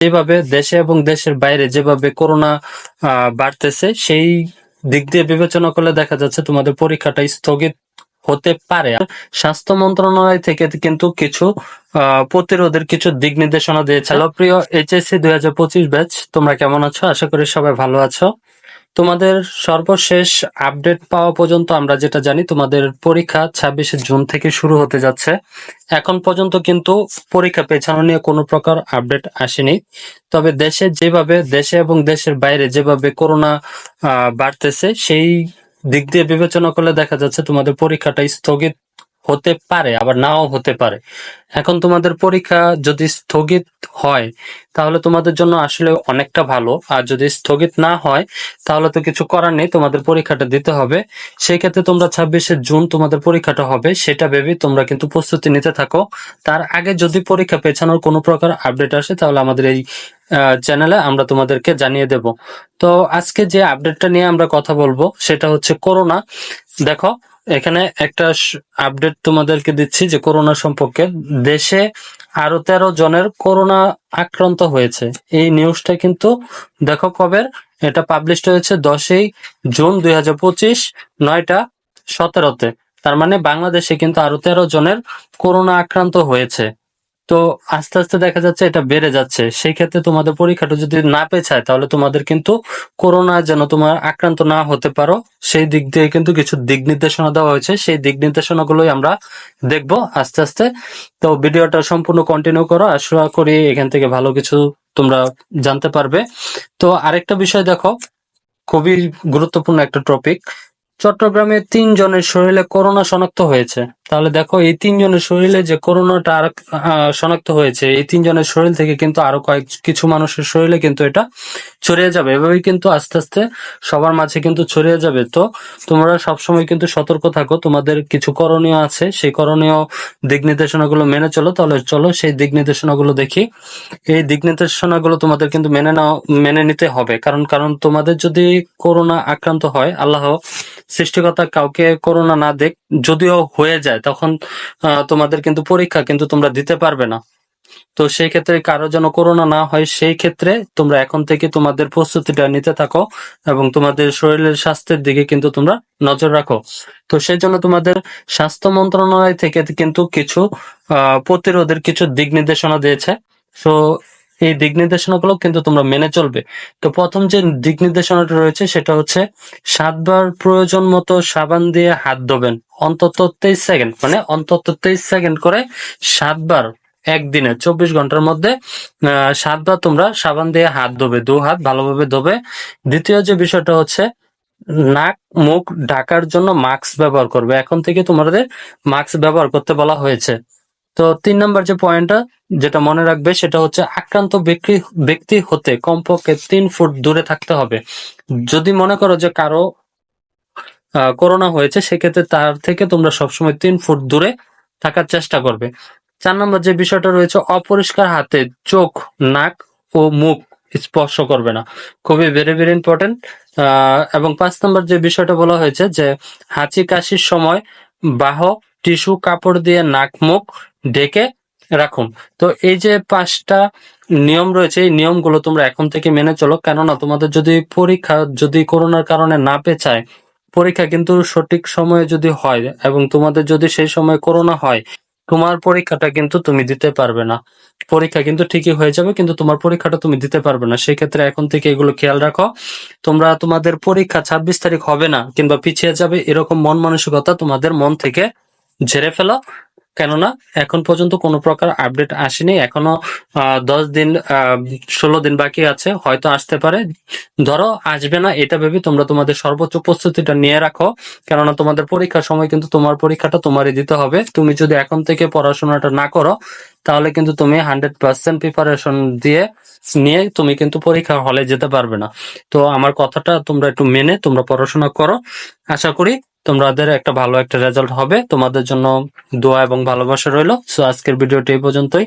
যেভাবে দেশে এবং দেশের বাইরে যেভাবে করোনা বাড়তেছে, সেই দিক দিয়ে বিবেচনা করলে দেখা যাচ্ছে তোমাদের পরীক্ষাটা স্থগিত হতে পারে। স্বাস্থ্য মন্ত্রণালয় থেকে কিন্তু কিছু প্রতিরোধের কিছু দিক নির্দেশনা দিয়েছে। প্রিয় এইচএসসি দুই হাজার পঁচিশ ব্যাচ, তোমরা কেমন আছো? আশা করি সবাই ভালো আছো। তোমাদের সর্বশেষ আপডেট পাওয়া পর্যন্ত আমরা যেটা জানি, তোমাদের পরীক্ষা ছাব্বিশে জুন থেকে শুরু হতে যাচ্ছে। এখন পর্যন্ত কিন্তু পরীক্ষা পেছানো নিয়ে কোনো প্রকার আপডেট আসেনি। তবে দেশে যেভাবে, দেশে এবং দেশের বাইরে যেভাবে করোনা বাড়তেছে, সেই দিক দিয়ে বিবেচনা করলে দেখা যাচ্ছে তোমাদের পরীক্ষাটা স্থগিত হতে পারে, আবার নাও হতে পারে। এখন তোমাদের পরীক্ষা যদি স্থগিত হয়, তাহলে তোমাদের জন্য আসলে অনেকটা ভালো। আর যদি স্থগিত না হয়, তাহলে তো কিছু করার নেই, তোমাদের পরীক্ষাটা দিতে হবে। সেই ক্ষেত্রে তোমরা ছাব্বিশে জুন তোমাদের পরীক্ষাটা হবে, সেটা ভেবে তোমরা কিন্তু প্রস্তুতি নিতে থাকো। তার আগে যদি পরীক্ষা পেছানোর কোনো প্রকার আপডেট আসে, তাহলে আমাদের এই চ্যানেলে আমরা তোমাদেরকে জানিয়ে দেব। তো আজকে যে আপডেটটা নিয়ে আমরা কথা বলব, সেটা হচ্ছে করোনা। দেখো এখানে একটা আপডেট তোমাদেরকে দিচ্ছি যে করোনা সম্পর্কে। দেশে আরও তেরো জনের করোনা আক্রান্ত হয়েছে। এই নিউজটা কিন্তু দেখো কবের এটা পাবলিশ হয়েছে দশই জুন দুই হাজার পঁচিশ, নয়টা সতেরোতে। তার মানে বাংলাদেশে কিন্তু আরও তেরো জনের করোনা আক্রান্ত হয়েছে। তো আস্তে আস্তে দেখা যাচ্ছে এটা বেড়ে যাচ্ছে। সেই ক্ষেত্রে তোমাদের পরীক্ষাটা যদি না পেছায়, তাহলে তোমাদের কিন্তু করোনা যেন তোমার আক্রান্ত না হতে পারো, সেই দিক দিয়ে কিন্তু কিছু দিক নির্দেশনা দেওয়া হয়েছে। সেই দিক নির্দেশনাগুলোই আমরা দেখব আস্তে আস্তে। তো ভিডিওটা সম্পূর্ণ কন্টিনিউ করো, আশা করি এখান থেকে ভালো কিছু তোমরা জানতে পারবে। তো আরেকটা বিষয় দেখো, খুবই গুরুত্বপূর্ণ একটা টপিক চট্টগ্রামে তিনজনের শরীরে করোনা শনাক্ত হয়েছে। তাহলে দেখো, এই তিনজনের শরীরে যে করোনাটা আর শনাক্ত হয়েছে, এই তিনজনের শরীর থেকে কিন্তু আরও কয়েক, কিছু মানুষের শরীরে কিন্তু এটা ছড়িয়ে যাবে। এভাবেই কিন্তু আস্তে আস্তে সবার মাঝে কিন্তু ছড়িয়ে যাবে। তো তোমরা সবসময় কিন্তু সতর্ক থাকো, তোমাদের কিছু করণীয় আছে, সেই করণীয় দিক নির্দেশনাগুলো মেনে চলো। তাহলে চলো, সেই দিক নির্দেশনাগুলো দেখি। এই দিক নির্দেশনাগুলো তোমাদের কিন্তু মেনে নাও, মেনে নিতে হবে। কারণ কারণ তোমাদের যদি করোনা আক্রান্ত হয়, আল্লাহ সৃষ্টিকর্তা কাউকে করোনা না দেখ, যদিও হয়ে যায় তখন আহ, তোমাদের কিন্তু পরীক্ষা কিন্তু তোমরা দিতে পারবে না। তো সেই ক্ষেত্রে কারও যেন করোনা না হয় সেই ক্ষেত্রে তোমরা এখন থেকে তোমাদের প্রস্তুতিটা নিতে থাকো এবং তোমাদের শরীরের স্বাস্থ্যের দিকে কিন্তু তোমরা নজর রাখো। তো সেই জন্য তোমাদের স্বাস্থ্য মন্ত্রণালয় থেকে কিন্তু কিছু আহ, প্রতিরোধের কিছু দিক নির্দেশনা দিয়েছে। তো এই দিক নির্দেশনাগুলো কিন্তু তোমরা মেনে চলবে। তো প্রথম যে দিক নির্দেশনাটা রয়েছে সেটা হচ্ছে, সাতবার প্রয়োজন মতো সাবান দিয়ে হাত ধোবেন। অন্তত তেইশ সেকেন্ড মানে অন্তত তেইশ সেকেন্ড করে সাতবার একদিনে, চব্বিশ ঘণ্টার মধ্যে সাতবার তোমরা সাবান দিয়ে হাত ধোবে, দু হাত ভালোভাবে ধোবে। দ্বিতীয় যে বিষয়টা হচ্ছে, নাক, মুখ ঢাকার জন্য মাস্ক ব্যবহার করবে। এখন থেকে তোমাদের মাস্ক ব্যবহার করতে বলা হয়েছে। তো তিন নম্বর যে পয়েন্টটা যেটা মনে রাখবে সেটা হচ্ছে আক্রান্ত ব্যক্তি ব্যক্তি হতে কমপক্ষে তিন ফুট দূরে থাকতে হবে। যদি মনে করো যে কারও করোনা হয়েছে, সেক্ষেত্রে তার থেকে তোমরা সবসময় তিন ফুট দূরে থাকার চেষ্টা করবে। চার নম্বর যে বিষয়টা রয়েছে, অপরিষ্কার হাতে চোখ, নাক ও মুখ স্পর্শ করবে না। খুবই ভেরি ভেরি ইম্পর্টেন্ট এবং পাঁচ নম্বর যে বিষয়টা বলা হয়েছে যে হাঁচি কাশির সময় বাহ টিস্যু, কাপড় দিয়ে নাক, মুখ ঢেকে রাখুন। তো এই যে পাঁচটা নিয়ম রয়েছে, এই নিয়মগুলো তোমরা এখন থেকে মেনে চলো। কেননা তোমাদের যদি পরীক্ষা, যদি করোনার কারণে না পেছায় পরীক্ষা কিন্তু সঠিক সময়ে যদি হয় এবং তোমাদের যদি সেই সময় করোনা হয়, তোমার পরীক্ষাটা কিন্তু তুমি দিতে পারবে না। পরীক্ষা কিন্তু ঠিকই হয়ে যাবে, কিন্তু তোমার পরীক্ষাটা তুমি দিতে পারবে না। সেই ক্ষেত্রে এখন থেকে এগুলো খেয়াল রাখো। তোমরা তোমাদের পরীক্ষা ছাব্বিশ তারিখ হবে না, কিংবা পিছিয়ে যাবে, এরকম মন মানসিকতা তোমাদের মন থেকে ঝেড়ে ফেলো। কেননা এখন পর্যন্ত কোনো প্রকার আপডেট আসেনি। এখনও দশ দিন ষোলো দিন বাকি আছে, হয়তো আসতে পারে। ধরো, আসবে না, এটা ভেবে তোমরা তোমাদের সর্বোচ্চ প্রস্তুতিটা নিয়ে রাখো। কেননা তোমাদের পরীক্ষার সময় কিন্তু তোমার পরীক্ষাটা তোমারই দিতে হবে। তুমি যদি এখন থেকে পড়াশোনাটা না করো, তাহলে কিন্তু তুমি হান্ড্রেড পার্সেন্ট প্রিপারেশন দিয়ে নিয়ে তুমি কিন্তু পরীক্ষা হলে যেতে পারবে না। তো আমার কথাটা তোমরা একটু মেনে তোমরা পড়াশোনা করো। আশা করি তোমাদের একটা ভালো একটা রেজাল্ট হবে। তোমাদের জন্য দোয়া এবং ভালোবাসা রইল। সো আজকের ভিডিওটি এই পর্যন্তই।